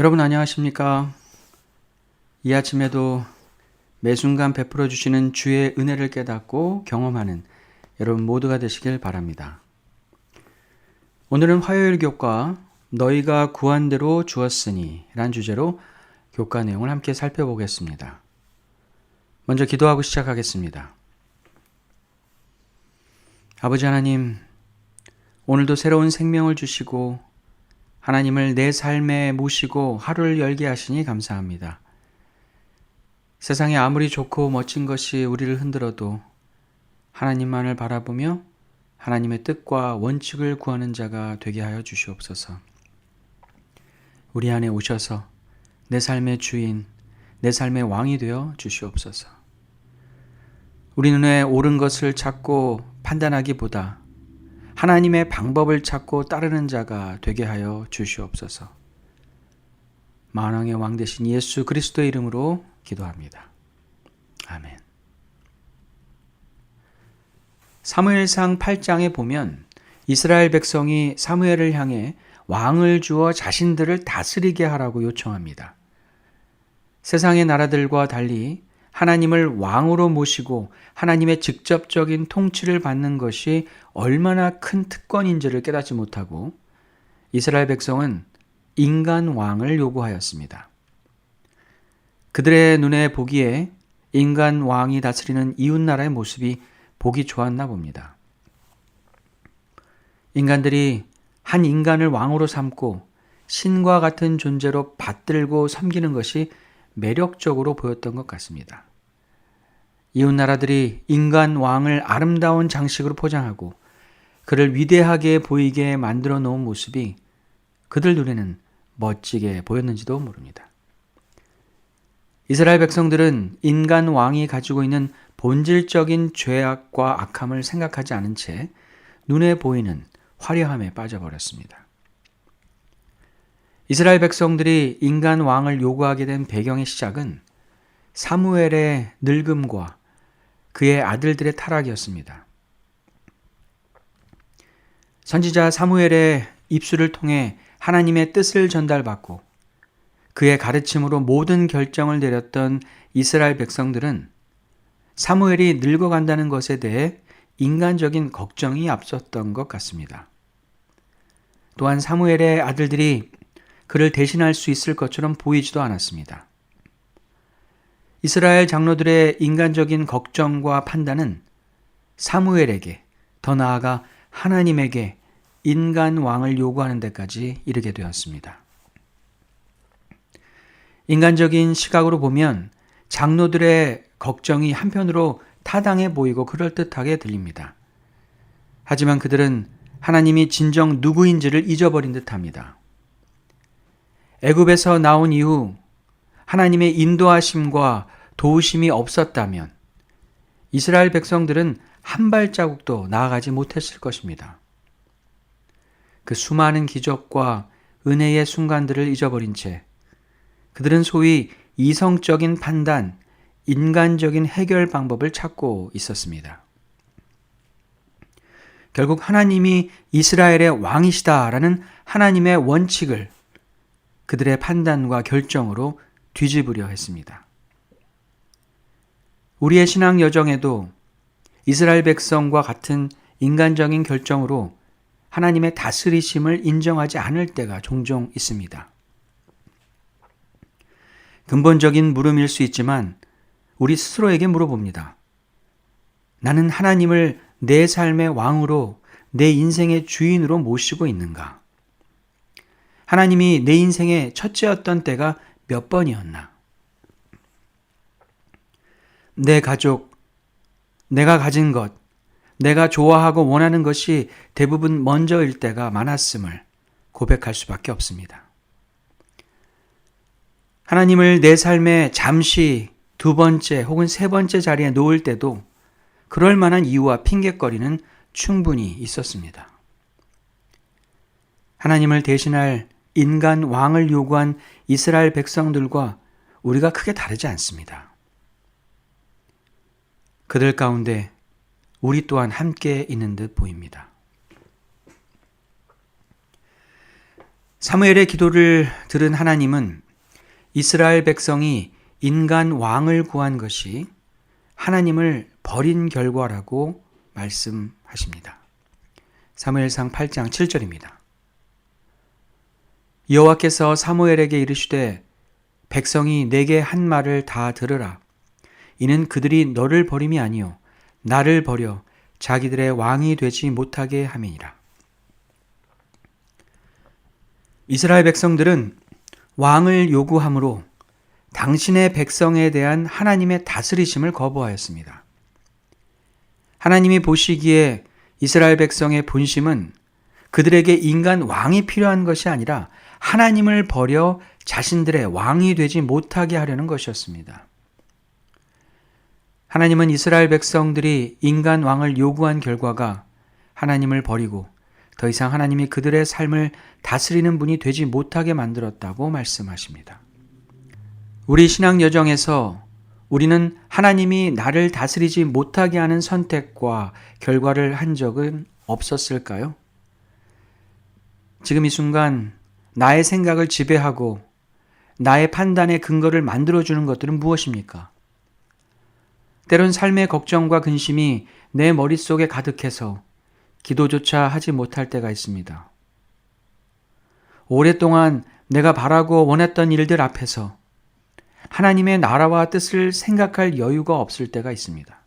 여러분 안녕하십니까? 이 아침에도 매 순간 베풀어 주시는 주의 은혜를 깨닫고 경험하는 여러분 모두가 되시길 바랍니다. 오늘은 화요일 교과 너희가 구한 대로 주었으니 란 주제로 교과 내용을 함께 살펴보겠습니다. 먼저 기도하고 시작하겠습니다. 아버지 하나님, 오늘도 새로운 생명을 주시고 하나님을 내 삶에 모시고 하루를 열게 하시니 감사합니다. 세상에 아무리 좋고 멋진 것이 우리를 흔들어도 하나님만을 바라보며 하나님의 뜻과 원칙을 구하는 자가 되게 하여 주시옵소서. 우리 안에 오셔서 내 삶의 주인, 내 삶의 왕이 되어 주시옵소서. 우리 눈에 옳은 것을 찾고 판단하기보다 하나님의 방법을 찾고 따르는 자가 되게 하여 주시옵소서. 만왕의 왕 되신 예수 그리스도의 이름으로 기도합니다. 아멘. 사무엘상 8장에 보면 이스라엘 백성이 사무엘을 향해 왕을 주어 자신들을 다스리게 하라고 요청합니다. 세상의 나라들과 달리 하나님을 왕으로 모시고 하나님의 직접적인 통치를 받는 것이 얼마나 큰 특권인지를 깨닫지 못하고 이스라엘 백성은 인간 왕을 요구하였습니다. 그들의 눈에 보기에 인간 왕이 다스리는 이웃나라의 모습이 보기 좋았나 봅니다. 인간들이 한 인간을 왕으로 삼고 신과 같은 존재로 받들고 섬기는 것이 매력적으로 보였던 것 같습니다. 이웃 나라들이 인간 왕을 아름다운 장식으로 포장하고 그를 위대하게 보이게 만들어 놓은 모습이 그들 눈에는 멋지게 보였는지도 모릅니다. 이스라엘 백성들은 인간 왕이 가지고 있는 본질적인 죄악과 악함을 생각하지 않은 채 눈에 보이는 화려함에 빠져버렸습니다. 이스라엘 백성들이 인간 왕을 요구하게 된 배경의 시작은 사무엘의 늙음과 그의 아들들의 타락이었습니다. 선지자 사무엘의 입술을 통해 하나님의 뜻을 전달받고 그의 가르침으로 모든 결정을 내렸던 이스라엘 백성들은 사무엘이 늙어간다는 것에 대해 인간적인 걱정이 앞섰던 것 같습니다. 또한 사무엘의 아들들이 그를 대신할 수 있을 것처럼 보이지도 않았습니다. 이스라엘 장로들의 인간적인 걱정과 판단은 사무엘에게 더 나아가 하나님에게 인간 왕을 요구하는 데까지 이르게 되었습니다. 인간적인 시각으로 보면 장로들의 걱정이 한편으로 타당해 보이고 그럴듯하게 들립니다. 하지만 그들은 하나님이 진정 누구인지를 잊어버린 듯 합니다. 애굽에서 나온 이후 하나님의 인도하심과 도우심이 없었다면 이스라엘 백성들은 한 발자국도 나아가지 못했을 것입니다. 그 수많은 기적과 은혜의 순간들을 잊어버린 채 그들은 소위 이성적인 판단, 인간적인 해결 방법을 찾고 있었습니다. 결국 하나님이 이스라엘의 왕이시다라는 하나님의 원칙을 그들의 판단과 결정으로 뒤집으려 했습니다. 우리의 신앙 여정에도 이스라엘 백성과 같은 인간적인 결정으로 하나님의 다스리심을 인정하지 않을 때가 종종 있습니다. 근본적인 물음일 수 있지만 우리 스스로에게 물어봅니다. 나는 하나님을 내 삶의 왕으로 내 인생의 주인으로 모시고 있는가? 하나님이 내 인생의 첫째였던 때가 몇 번이었나? 내 가족, 내가 가진 것, 내가 좋아하고 원하는 것이 대부분 먼저일 때가 많았음을 고백할 수밖에 없습니다. 하나님을 내 삶에 잠시 두 번째 혹은 세 번째 자리에 놓을 때도 그럴 만한 이유와 핑계거리는 충분히 있었습니다. 하나님을 대신할 인간 왕을 요구한 이스라엘 백성들과 우리가 크게 다르지 않습니다. 그들 가운데 우리 또한 함께 있는 듯 보입니다. 사무엘의 기도를 들은 하나님은 이스라엘 백성이 인간 왕을 구한 것이 하나님을 버린 결과라고 말씀하십니다. 사무엘상 8장 7절입니다. 여호와께서 사무엘에게 이르시되 백성이 내게 한 말을 다 들으라. 이는 그들이 너를 버림이 아니요 나를 버려 자기들의 왕이 되지 못하게 함이니라. 이스라엘 백성들은 왕을 요구함으로 당신의 백성에 대한 하나님의 다스리심을 거부하였습니다. 하나님이 보시기에 이스라엘 백성의 본심은 그들에게 인간 왕이 필요한 것이 아니라 하나님을 버려 자신들의 왕이 되지 못하게 하려는 것이었습니다. 하나님은 이스라엘 백성들이 인간 왕을 요구한 결과가 하나님을 버리고 더 이상 하나님이 그들의 삶을 다스리는 분이 되지 못하게 만들었다고 말씀하십니다. 우리 신앙 여정에서 우리는 하나님이 나를 다스리지 못하게 하는 선택과 결과를 한 적은 없었을까요? 지금 이 순간 나의 생각을 지배하고 나의 판단의 근거를 만들어주는 것들은 무엇입니까? 때론 삶의 걱정과 근심이 내 머릿속에 가득해서 기도조차 하지 못할 때가 있습니다. 오랫동안 내가 바라고 원했던 일들 앞에서 하나님의 나라와 뜻을 생각할 여유가 없을 때가 있습니다.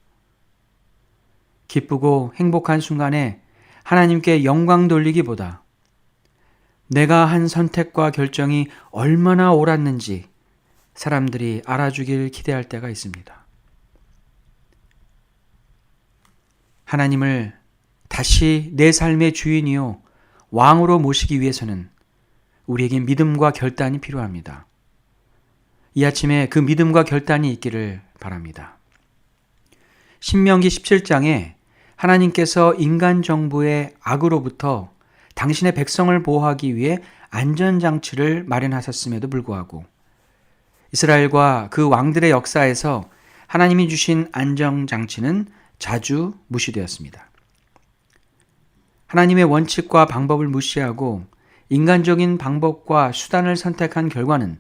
기쁘고 행복한 순간에 하나님께 영광 돌리기보다 내가 한 선택과 결정이 얼마나 옳았는지 사람들이 알아주길 기대할 때가 있습니다. 하나님을 다시 내 삶의 주인이요 왕으로 모시기 위해서는 우리에게 믿음과 결단이 필요합니다. 이 아침에 그 믿음과 결단이 있기를 바랍니다. 신명기 17장에 하나님께서 인간 정부의 악으로부터 당신의 백성을 보호하기 위해 안전장치를 마련하셨음에도 불구하고 이스라엘과 그 왕들의 역사에서 하나님이 주신 안정장치는 자주 무시되었습니다. 하나님의 원칙과 방법을 무시하고 인간적인 방법과 수단을 선택한 결과는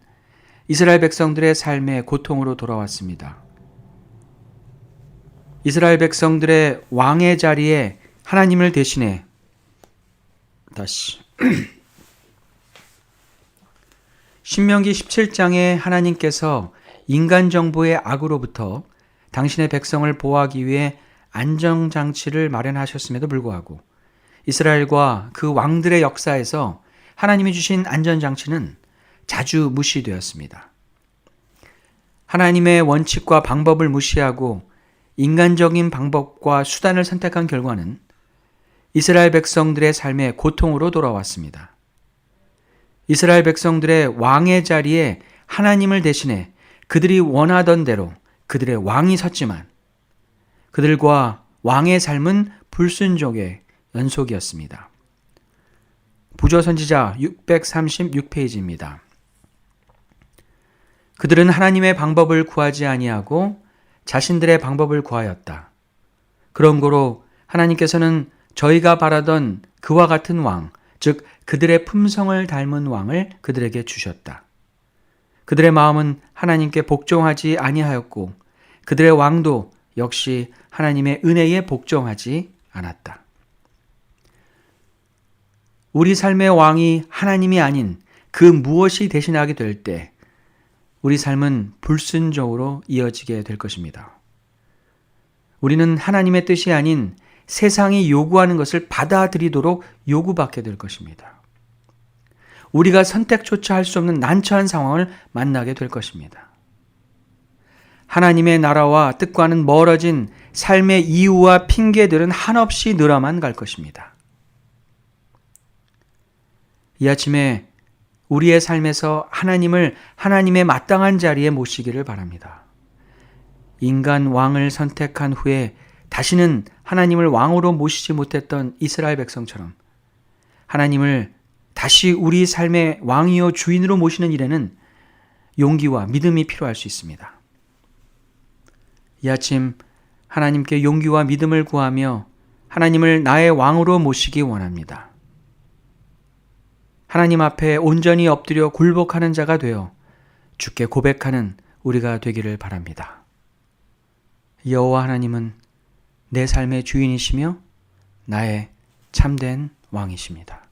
이스라엘 백성들의 삶의 고통으로 돌아왔습니다. 이스라엘 백성들의 왕의 자리에 하나님을 대신해 다시 신명기 17장에 하나님께서 인간 정부의 악으로부터 당신의 백성을 보호하기 위해 안정 장치를 마련하셨음에도 불구하고 이스라엘과 그 왕들의 역사에서 하나님이 주신 안전 장치는 자주 무시되었습니다. 하나님의 원칙과 방법을 무시하고 인간적인 방법과 수단을 선택한 결과는 이스라엘 백성들의 삶의 고통으로 돌아왔습니다. 이스라엘 백성들의 왕의 자리에 하나님을 대신해 그들이 원하던 대로 그들의 왕이 섰지만 그들과 왕의 삶은 불순종의 연속이었습니다. 부조 선지자 636페이지입니다. 그들은 하나님의 방법을 구하지 아니하고 자신들의 방법을 구하였다. 그런 고로 하나님께서는 저희가 바라던 그와 같은 왕, 즉 그들의 품성을 닮은 왕을 그들에게 주셨다. 그들의 마음은 하나님께 복종하지 아니하였고 그들의 왕도 역시 하나님의 은혜에 복종하지 않았다. 우리 삶의 왕이 하나님이 아닌 그 무엇이 대신하게 될 때 우리 삶은 불순종으로 이어지게 될 것입니다. 우리는 하나님의 뜻이 아닌 세상이 요구하는 것을 받아들이도록 요구받게 될 것입니다. 우리가 선택조차 할 수 없는 난처한 상황을 만나게 될 것입니다. 하나님의 나라와 뜻과는 멀어진 삶의 이유와 핑계들은 한없이 늘어만 갈 것입니다. 이 아침에 우리의 삶에서 하나님을 하나님의 마땅한 자리에 모시기를 바랍니다. 인간 왕을 선택한 후에 다시는 하나님을 왕으로 모시지 못했던 이스라엘 백성처럼 하나님을 다시 우리 삶의 왕이요 주인으로 모시는 일에는 용기와 믿음이 필요할 수 있습니다. 이 아침 하나님께 용기와 믿음을 구하며 하나님을 나의 왕으로 모시기 원합니다. 하나님 앞에 온전히 엎드려 굴복하는 자가 되어 주께 고백하는 우리가 되기를 바랍니다. 여호와 하나님은 내 삶의 주인이시며 나의 참된 왕이십니다.